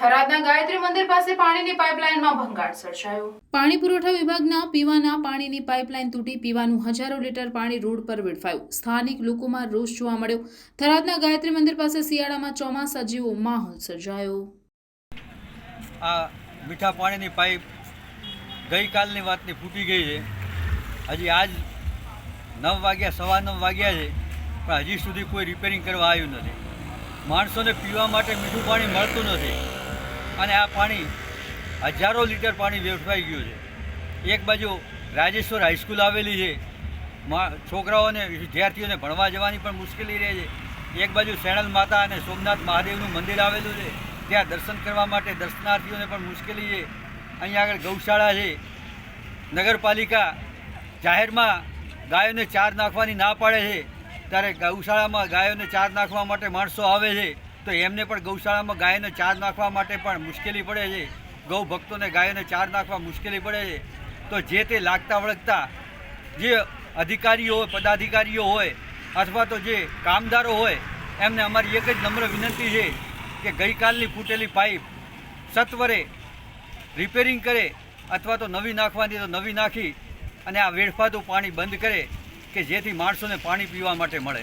થરાદના ગાયત્રી મંદિર પાસે પાણીની પાઇપલાઇનમાં ભંગાણ સર્જાયો. પાણી પુરવઠા વિભાગના પીવાના પાણીની પાઇપલાઇન તૂટી પીવાનું હજારો લીટર પાણી રોડ પર વેડફાયું. સ્થાનિક લોકોમાં રોષ જોવા મળ્યો. થરાદના ગાયત્રી મંદિર પાસે શિયાળામાં ચોમાસા જેવો માહોલ સર્જાયો. આ મીઠા પાણીની પાઇપ ગઈકાલની વાતની ફૂટી ગઈ છે. હજી આજ નવ વાગ્યા સવા નવ વાગ્યા છે પણ હજી સુધી કોઈ રિપેરિંગ કરવા આવ્યું નથી. માણસોને પીવા માટે મીઠું પાણી મળતું નથી. અને આ પાણી હજારો લીટર પાણી વેઠવાઈ ગયું છે. એક બાજુ રાજેશ્વર હાઈસ્કૂલ આવેલી છે. છોકરાઓને, વિદ્યાર્થીઓને ભણવા જવાની પણ મુશ્કેલી રહે છે. એક બાજુ સેણલ માતા અને સોમનાથ મહાદેવનું મંદિર આવેલું છે. ત્યાં દર્શન કરવા માટે દર્શનાર્થીઓને પણ મુશ્કેલી છે. અહીંયા આગળ ગૌશાળા છે. નગરપાલિકા જાહેરમાં ગાયોને ચાર નાખવાની ના પાડે છે. ત્યારે ગૌશાળામાં ગાયોને ચાર નાખવા માટે માણસો આવે છે. તો એમને પણ ગૌશાળામાં ગાયને ચાર નાખવા માટે પણ મુશ્કેલી પડે છે. ગૌ ભક્તોને ગાયોને ચાર નાખવા મુશ્કેલી પડે છે. તો જે તે લાગતા વળગતા જે અધિકારીઓ પદાધિકારીઓ હોય અથવા તો જે કામદારો હોય, એમને અમારી એક જ નમ્ર વિનંતી છે કે ગઈકાલની ફૂટેલી પાઇપ સત્વરે રિપેરિંગ કરે અથવા તો નવી નાખવાની, તો નવી નાખી અને આ વેડફાતું પાણી બંધ કરે કે જેથી માણસોને પાણી પીવા માટે મળે.